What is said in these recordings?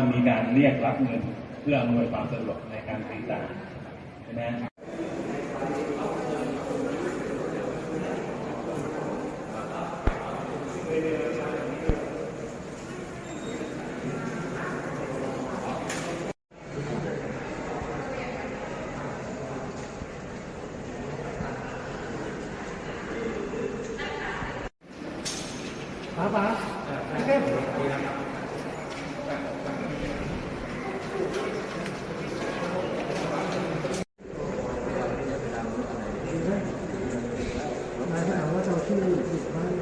ามีการเรียกรับเงินเพื่ออำนวยความสะดวกในการสื่อสารใช่ไหม นายถามว่าเจ้าที่อยู่บ้านแ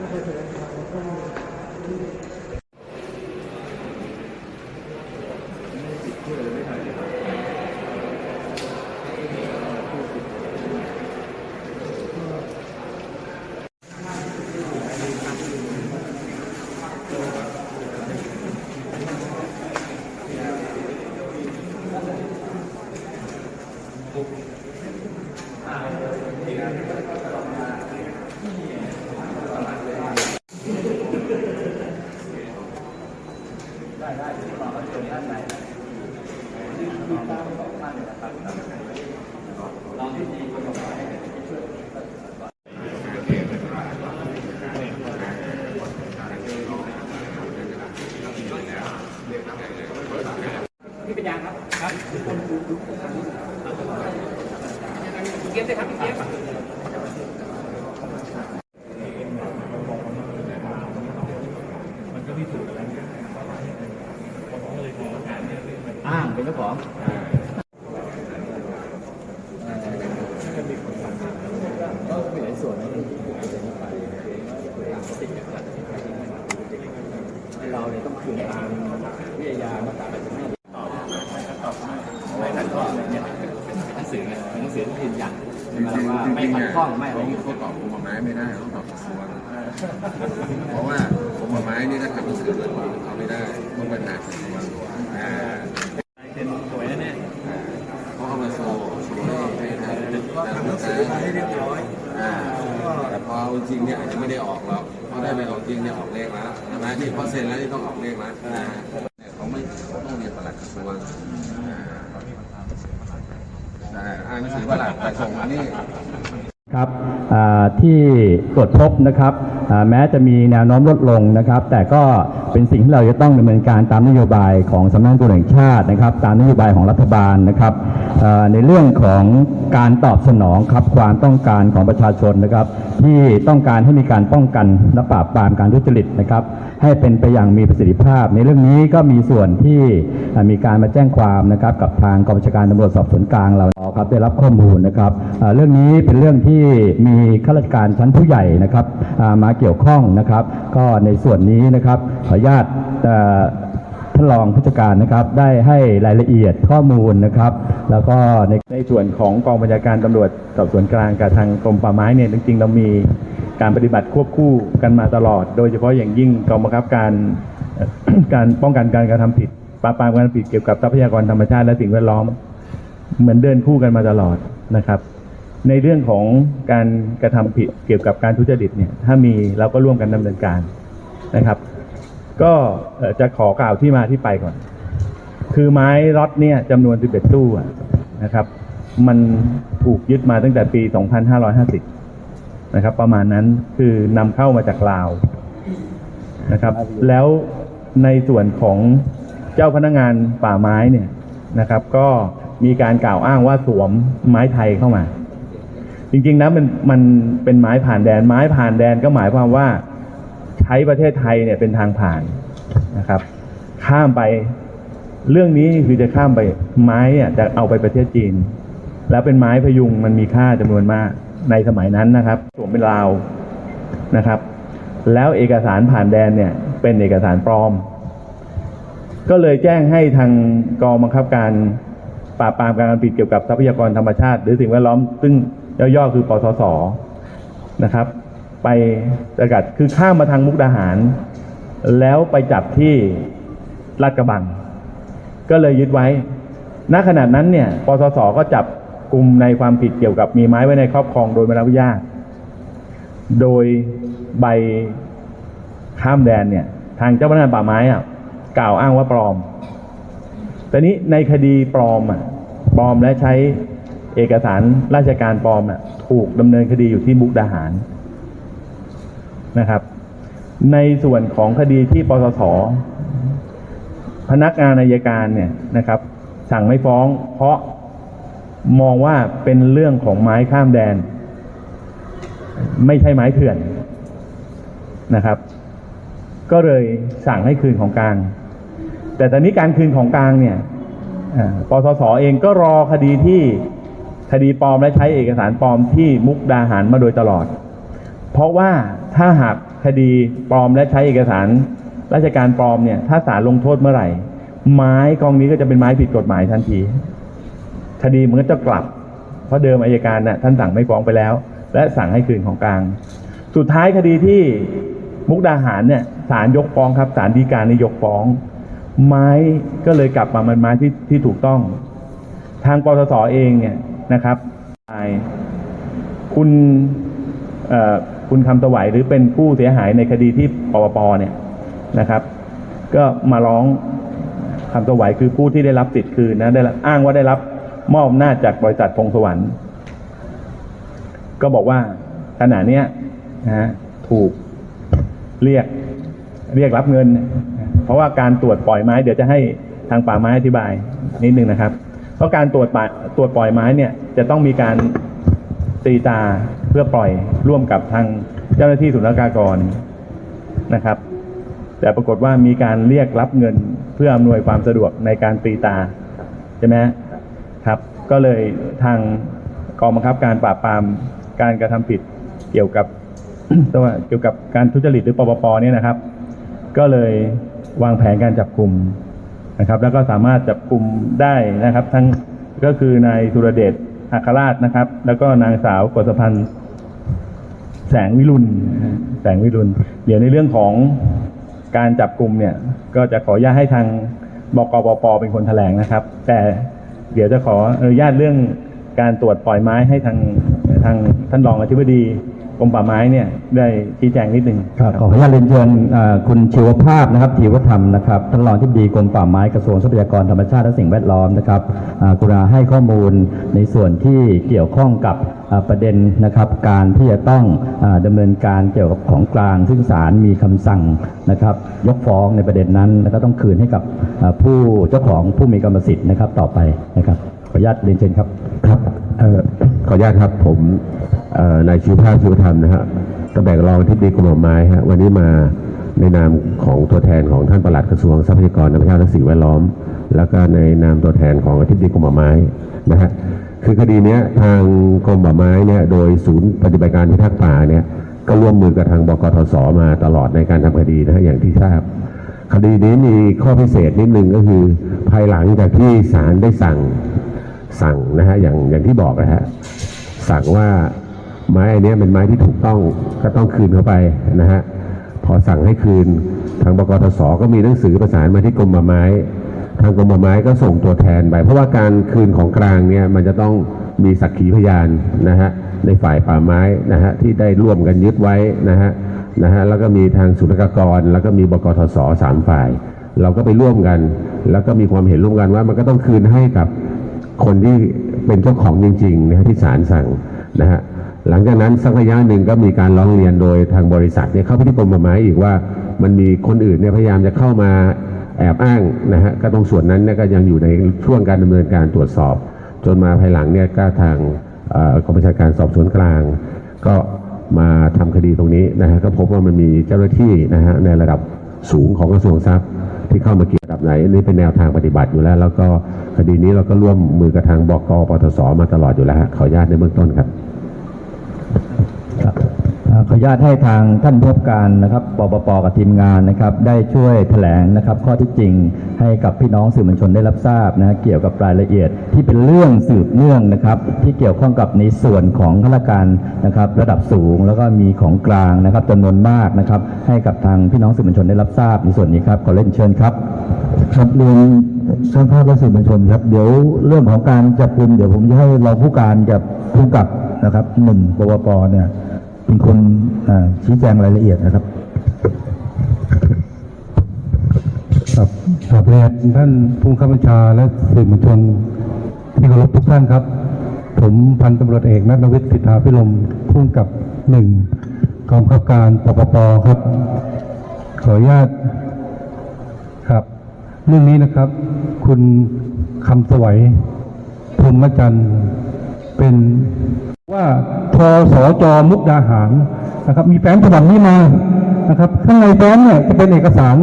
ล้วก็แสดงข่าวแล้วก็ที่ พี่เป็นยังครับ ครับ เกียบเลยครับพี่เกียบอ้างเป็นเจ้าของก็มีหลายส่วนนะที่จะนี้ไปตามสิทธิ์นะครับเราเนี่ยต้องคืนตามวิทยามาตรา85 ช่ไหมว่าไม่ขัดข้องไม่อะไรอย่างเงี้ยเขาตอบกรมป่าไม้ไม่ได้ต้องตอบกระทรวงเพราะว่ากรมป่าไม้นี่ถ้าทำหนังสือเลยเขาไม่ได้ต้องไปหากระทรวงอ่าเป็นสวยแน่เขาเอามาโชว์โชว์ให้ให้ทำหนังสือให้เรียบร้อย อ่าแต่พอเอาจริงเนี่ยอาจจะไม่ได้ออกหรอกเพราะได้ไปออกจริงเนี่ยออกเลขแล้วใช่ไหมที่พอเซ็นแล้วนี่ต้องออกเลขแล้วนะเนี่ยเขาไม่เขาต้องเรียนประหลัดกระทรวงอ่าแต่อ่านหนังสือประหลัดแต่ส่งมานี่ ครับที่ตรวจพบนะครับแม้จะมีแนวโน้มลดลงนะครับ แต่ก็เป็นสิ่งที่เราจะต้องดำเนินการตามนโยบายของสำนักงานตำรวจแห่งชาตินะครับ ตามนโยบายของรัฐบาลนะครับในเรื่องของการตอบสนองครับความต้องการของประชาชนนะครับ ที่ต้องการให้มีการป้องกันและปราบปรามการทุจริตนะครับ ให้เป็นไปอย่างมีประสิทธิภาพ ในเรื่องนี้ก็มีส่วนที่มีการมาแจ้งความนะครับกับทางกองบัญชาการตำรวจสอบสวนกลางเราครับได้รับข้อมูลนะครับเรื่องนี้เป็นเรื่องที่มีข้าราชการชั้นผู้ใหญ่นะครับมาเกี่ยวข้องนะครับ ก็ในส่วนนี้นะครับขออนุญาตท่านรองผู้จัดการนะครับได้ให้รายละเอียดข้อมูลนะครับ แล้วก็ในในส่วนของกองบัญชาการตำรวจสอบสวนกลางกับทางกรมป่าไม้เนี่ยจริงๆเรามี การปฏิบัติควบคู่กันมาตลอด โดยเฉพาะอย่างยิ่งกองบังคับการการป้องกันการกระทำผิดปราบปรามการผิดเกี่ยวกับทรัพยากรธรรมชาติและสิ่งแวดล้อม เหมือนเดินคู่กันมาตลอดนะครับ ในเรื่องของการกระทำผิดเกี่ยวกับการทุจริตเนี่ยถ้ามีเราก็ร่วมกันดำเนินการนะครับ ก็จะขอกล่าวที่มาที่ไปก่อน คือไม้ล็อตเนี่ยจำนวน 11 ตู้นะครับ มันถูกยึดมาตั้งแต่ปี 2550 นะครับ ประมาณนั้นคือนำเข้ามาจากลาวนะครับ แล้วในส่วนของเจ้าพนักงานป่าไม้เนี่ยนะครับ ก็มีการกล่าวอ้างว่าสวมไม้ไทยเข้ามา จริงๆนะมันมันเป็นไม้ผ่านแดน ไม้ผ่านแดนก็หมายความว่าใช้ประเทศไทยเนี่ยเป็นทางผ่านนะครับ ข้ามไปเรื่องนี้คือจะข้ามไปไม้อะจะเอาไปประเทศจีน แล้วเป็นไม้พยุงมันมีค่าจำนวนมาก ในสมัยนั้นนะครับสวมเป็นลาวนะครับ แล้วเอกสารผ่านแดนเนี่ยเป็นเอกสารปลอม ก็เลยแจ้งให้ทางกองบังคับการปราบปรามการผิดเกี่ยวกับทรัพยากรธรรมชาติ หรือสิ่งแวดล้อม ซึ่งย่อๆคือปสสนะครับ ไปสกัดคือข้ามมาทางมุกดาหาร แล้วไปจับที่ลาดกระบัง ก็เลยยึดไว้ณขณะนั้นเนี่ยปสสก็จับ กลุ่มในความผิดเกี่ยวกับมีไม้ไว้ในครอบครองโดยไม่รับอนุญาต โดยใบข้ามแดนเนี่ย ทางเจ้าพนักงานป่าไม้อะกล่าวอ้างว่าปลอม แต่นี้ในคดีปลอมอะปลอมและใช้เอกสารราชการปลอมอะถูกดำเนินคดีอยู่ที่มุกดาหารนะครับ ในส่วนของคดีที่ปสสพนักงานอายการเนี่ยนะครับ สั่งไม่ฟ้องเพราะ มองว่าเป็นเรื่องของไม้ข้ามแดน ไม่ใช่ไม้เถื่อนนะครับ ก็เลยสั่งให้คืนของกลาง แต่ตอนนี้การคืนของกลางเนี่ยปสสเองก็รอคดีที่คดีปลอมและใช้เอกสารปลอมที่มุกดาหารมาโดยตลอด เพราะว่าถ้าหากคดีปลอมและใช้เอกสารราชการปลอมเนี่ย ถ้าศาลลงโทษเมื่อไหร่ ไม้กองนี้ก็จะเป็นไม้ผิดกฎหมายทันที คดีมันก็จะกลับ เพราะเดิมอายการน่ะท่านสั่งไม่ฟ้องไปแล้ว และสั่งให้คืนของกลาง สุดท้ายคดีที่มุกดาหารเนี่ยศาลยกฟ้องครับศาลฎีกานี่ยกฟ้อง ไม้ก็เลยกลับมามันไม้ที่ที่ถูกต้อง ทางปตสเองเนี่ยนะครับคุณคุณคำสวัยหรือเป็นผู้เสียหายในคดีที่ปปปเนี่ยนะครับ ก็มาร้องคำสวัยคือผู้ที่ได้รับสิทธิ์คืนนะได้รับอ้างว่าได้รับ มอบอำนาจจากบริษัทพงสวรรค์ก็บอกว่าขณะเนี้ยนะฮะถูกเรียกเรียกรับเงิน เพราะว่าการตรวจปล่อยไม้เดี๋ยวจะให้ทางป่าไม้อธิบายนิดนึงนะครับ เพราะการตรวจป่าตรวจปล่อยไม้เนี่ยจะต้องมีการตีตาเพื่อปล่อยร่วมกับทางเจ้าหน้าที่ศุลกากรนะครับ แต่ปรากฏว่ามีการเรียกรับเงินเพื่ออำนวยความสะดวกในการตีตาใช่ไหม ครับ ก็เลยทางกองบังคับการปราบปรามการกระทำผิดเกี่ยวกับตัวเกี่ยวกับการทุจริตหรือปปปเนี่ยนะครับ ก็เลยวางแผนการจับกลุ่มนะครับ แล้วก็สามารถจับกลุ่มได้นะครับ ทั้งก็คือนายสุรเดชอัครราชนะครับ แล้วก็นางสาวกฤษพันธ์แสงวิรุณแสงวิรุณเดี๋ยวในเรื่องของการจับกลุ่มเนี่ย ก็จะขออนุญาตให้ทางบกปปเป็นคนแถลงนะครับ แต่ เดี๋ยวจะขออนุญาตเรื่องการตรวจปล่อยไม้ให้ทางทางท่านรองอธิบดีกรมป่าไม้เนี่ยได้ชี้แจงนิดนึงครับขออนุญาตเรียนเชิญอ่าคุณชีวภาพนะครับทีวธรรมนะครับท่านรองที่ดีกรมป่าไม้กระทรวงทรัพยากรธรรมชาติและสิ่งแวดล้อมนะครับอ่ากรุณาให้ข้อมูลในส่วนที่เกี่ยวข้องกับอ่า ประเด็นนะครับการที่จะต้องอาดำเนินการเกี่ยวกับของกลาง ซึ่งศาลมีคำสั่งนะครับยกฟ้องในประเด็นนั้นแล้วก็ต้องคืนให้กับผู้เจ้าของผู้มีกรรมสิทธิ์นะครับต่อไปนะครับขออนุญาตเรียนเชิญครับครับออขออนุญาตครับผมนายชิวภาพชิวธรรมนะฮะตำแหน่งรองที่ดีกรมไม้ฮะวันนี้มาในนามของตัวแทนของท่านปลัดกระทรวงทรัพยากรธรรมชาติและสิ่งแวดล้อม แล้วก็ในนามตัวแทนของอธิบดีกรมไม้นะฮะ คือคดีนี้ทางกรมป่าไม้เนี่ยโดยศูนย์ปฏิบัติการพิทักษ์ป่าเนี่ยก็ร่วมมือกับทางบกทศมาตลอดในการทำคดีนะฮะอย่างที่ทราบ คดีนี้มีข้อพิเศษนิดนึงก็คือ ภายหลังจากที่ศาลได้สั่งสั่งนะฮะอย่างอย่างที่บอกนะฮะสั่งว่าไม้อันนี้เป็นไม้ที่ถูกต้องก็ต้องคืนเข้าไปนะฮะพอสั่งให้คืนทางบกทศก็มีหนังสือประสานมาที่กรมป่าไม้ ทางกรมป่าไม้ก็ส่งตัวแทนไป เพราะว่าการคืนของกลางเนี่ยมันจะต้องมีสักขีพยานนะฮะในฝ่ายป่าไม้นะฮะที่ได้ร่วมกันยึดไว้นะฮะนะฮะแล้วก็มีทางศุลกากร แล้วก็มีบกทศสามฝ่าย เราก็ไปร่วมกัน แล้วก็มีความเห็นร่วมกันว่ามันก็ต้องคืนให้กับคนที่เป็นเจ้าของจริงๆนะฮะที่ศาลสั่งนะฮะหลังจากนั้นสักระยะหนึ่งก็มีการร้องเรียนโดยทางบริษัทเนี่ยเข้าไปที่กรมป่าไม้อีกว่ามันมีคนอื่นเนี่ยพยายามจะเข้ามา แอบอ้างนะฮะก็ตรงส่วนนั้นเนี่ยก็ยังอยู่ในช่วงการดำเนินการตรวจสอบ จนมาภายหลังเนี่ยก็ทางเอ่อกองบัญชาการสอบสวนกลาง ก็มาทำคดีตรงนี้นะฮะก็พบว่ามันมีเจ้าหน้าที่นะฮะในระดับสูงของกระทรวงทรัพย์ที่เข้ามาเกี่ยวระดับไหนอันนี้เป็นแนวทางปฏิบัติอยู่แล้ว แล้วก็คดีนี้เราก็ร่วมมือกับทางบกปทศมาตลอดอยู่แล้วขออนุญาตในเบื้องต้นครับ อ่อขออนุญาตให้ทางท่านผู้การนะครับปปปกับทีมงานนะครับ ได้ช่วยแถลงนะครับ ข้อที่จริงให้กับพี่น้องสื่อมวลชนได้รับทราบนะเกี่ยวกับรายละเอียดที่เป็นเรื่องสืบเนื่องนะครับ ที่เกี่ยวข้องกับในส่วนของข้าราชการนะครับ ระดับสูงแล้วก็มีของกลางนะครับจำนวนมากนะครับ ให้กับทางพี่น้องสื่อมวลชนได้รับทราบในส่วนนี้ครับขอเล่นเชิญครับครับเรียนช่างภาพและสื่อมวลชนครับเดี๋ยวเรื่องของการจับกลุ่มเดี๋ยวผมจะให้รองผู้การกับผู้กับนะครับหนึ่งปวปเนี่ย เป็นคนชี้แจงรายละเอียดนะครับขอบเรียนท่านผู้ข้าบัญชาและสื่อมวลชนที่เคารพทุกท่านครับ ผมพันตำรวจเอกนัทวิทย์สิทธาพิรมพุ่งกับหนึ่งกองบังคับการปปปครับ ขออนุญาตครับ เรื่องนี้นะครับ คุณคำสวัยพรหมจันทร์เป็น ว่าทสจมุกดาหารนะครับ มีแฟ้มฉบับนี้มานะครับข้างในแฟ้มเนี่ยจะเป็นเอกสาร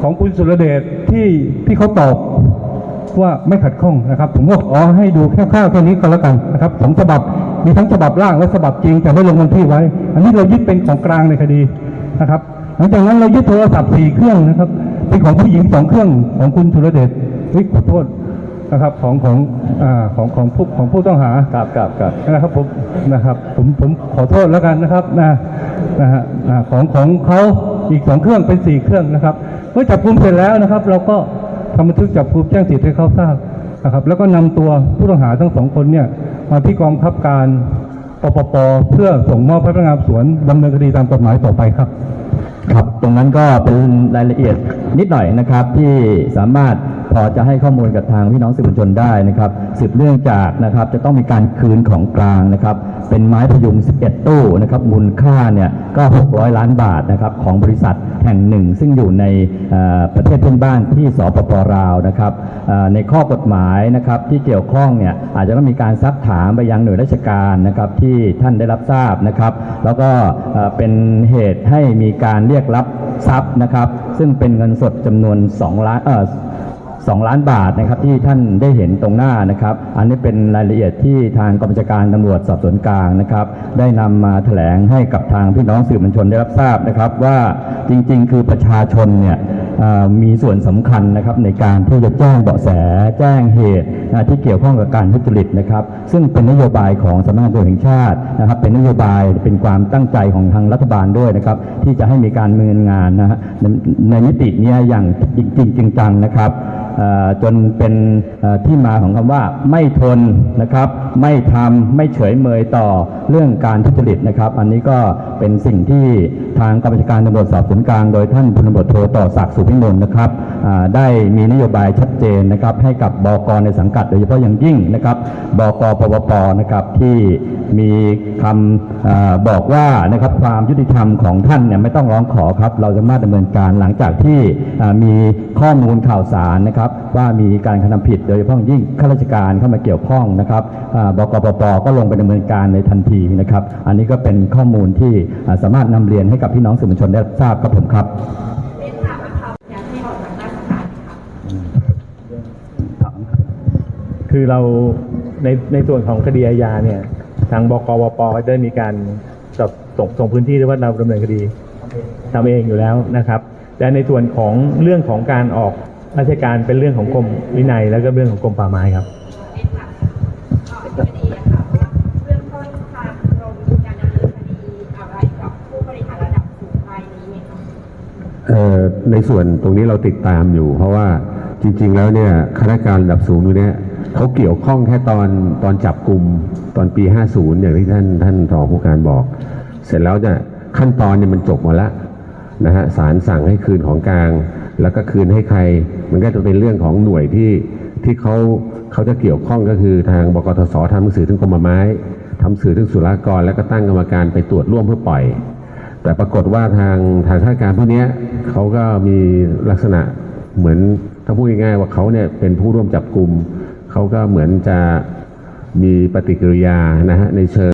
ของคุณสุรเดชที่ที่เขาตอบว่าไม่ขัดข้องนะครับ ผมก็ขอให้ดูแค่ๆแค่นี้ก็แล้วกันนะครับสองฉบับมีทั้งฉบับร่างและฉบับจริงแต่ไม่ลงวันที่ไว้ อันนี้เรายึดเป็นของกลางในคดีนะครับ หลังจากนั้นเรายึดโทรศัพท์สี่เครื่องนะครับเป็นของผู้หญิงสองเครื่องของคุณสุรเดชเฮ้ยขอโทษ นะครับของของอ่าของของผู้ของผู้ต้องหาครับครับครับนะครับผมนะครับผมผมขอโทษแล้วกันนะครับนะนะฮะอ่าของของเขาอีกสองเครื่องเป็นสี่เครื่องนะครับเมื่อจับกุมเสร็จแล้วนะครับ เราก็ทำบันทึกจับกุมแจ้งสิทธิ์ให้เขาทราบนะครับแล้วก็นำตัวผู้ต้องหาทั้งสองคนเนี่ยมาที่กองบังคับการปปปเพื่อส่งมอบให้พนักงานสอบสวนดำเนินคดีตามกฎหมายต่อไปครับ ครับ ตรงนั้นก็เป็นรายละเอียดนิดหน่อยนะครับที่สามารถ พอจะให้ข้อมูลกับทางพี่น้องสื่อมวลชนได้นะครับสืบเนื่องจากนะครับจะต้องมีการคืนของกลางนะครับเป็นไม้พยุง 11 ตู้นะครับมูลค่าเนี่ยก็ 600 ล้านบาทนะครับของบริษัทแห่งหนึ่ง ซึ่งอยู่ในประเทศเพื่อนบ้านที่สปปลาวนะครับในข้อกฎหมายนะครับที่เกี่ยวข้องเนี่ยอาจจะต้องมีการซักถามไปยังหน่วยราชการนะครับที่ท่านได้รับทราบนะครับแล้วก็เป็นเหตุให้มีการเรียกรับทรัพย์นะครับซึ่งเป็นเงินสดจำนวน2ล้านเอ่อ สองล้านบาทนะครับที่ท่านได้เห็นตรงหน้านะครับ อันนี้เป็นรายละเอียดที่ทางกองบัญชาการตำรวจสอบสวนกลางนะครับ ได้นำมาแถลงให้กับทางพี่น้องสื่อมวลชนได้รับทราบนะครับ ว่าจริงๆ คือประชาชนเนี่ยมีส่วนสำคัญนะครับในการที่จะแจ้งเบาะแสแจ้งเหตุที่เกี่ยวข้องกับการทุจริตนะครับ ซึ่งเป็นนโยบายของสำนักงานตำรวจแห่งชาตินะครับ เป็นนโยบายเป็นความตั้งใจของทางรัฐบาลด้วยนะครับ ที่จะให้มีการเนินงานนะฮะในมิติเนี้ยอย่างจริงจริงจังนะครับจนเป็นที่มาของคำว่าไม่ทนนะครับ ไม่ทำไม่เฉยเมยต่อเรื่องการทุจริตนะครับ อันนี้ก็เป็นสิ่งที่ทางกองบัญชาการตำรวจสอบสวนกลาง โดยท่านพลตำรวจโทต่อศักดิ์สุพิมลนะครับได้มีนโยบายชัดเจนนะครับให้กับบกในสังกัดโดยเฉพาะอย่างยิ่งนะครับบกปปปนะครับที่มีคำอาบอกว่านะครับความยุติธรรมของท่านเนี่ยไม่ต้องร้องขอครับ เราจะมาดำเนินการหลังจากที่มีข้อมูลข่าวสารนะครับ ว่ามีการกระทำผิดโดยเฉพาะอย่างยิ่งข้าราชการเข้ามาเกี่ยวข้องนะครับบกปปก็ลงไปดำเนินการในทันทีนะครับ อันนี้ก็เป็นข้อมูลที่สามารถนำเรียนให้กับพี่น้องสื่อมวลชนได้ทราบครับผมครับ เป็นถามนะคะอยากให้ออกจากราชการค่ะ คือเราในในส่วนของคดีอาญาเนี่ย ทางบกวปได้มีการส่งส่งส่งพื้นที่หรือว่าเราดำเนินคดีทำเองอยู่แล้วนะครับ แต่ในส่วนของเรื่องของการออกราชการเป็นเรื่องของกรมวินัย แล้วก็เรื่องของกรมป่าไม้ครับในส่วนตรงนี้เราติดตามอยู่ เพราะว่าจริง ๆ แล้วเนี่ยข้าราชการระดับสูงอยู่เนี่ย เขาเกี่ยวข้องแค่ตอนตอนจับกลุ่มตอนปี 50 อย่างที่ท่านท่านรองผู้การบอก เสร็จแล้วเนี่ยขั้นตอนเนี่ยมันจบหมดละนะฮะศาลสั่งให้คืนของกลาง แล้วก็คืนให้ใคร มันก็จะเป็นเรื่องของหน่วยที่ที่เขาเขาจะเกี่ยวข้องก็คือทางบกทศทำหนังสือถึงกรมไม้ทำสื่อถึงสุรากร แล้วก็ตั้งกรรมการไปตรวจร่วมเพื่อปล่อย แต่ปรากฏว่าทางทางข้าราชการพวกเนี้ยเขาก็มีลักษณะเหมือนถ้าพูดง่ายๆว่าเขาเนี่ยเป็นผู้ร่วมจับกลุ่ม เขาก็เหมือนจะมีปฏิกิริยานะฮะในเชิง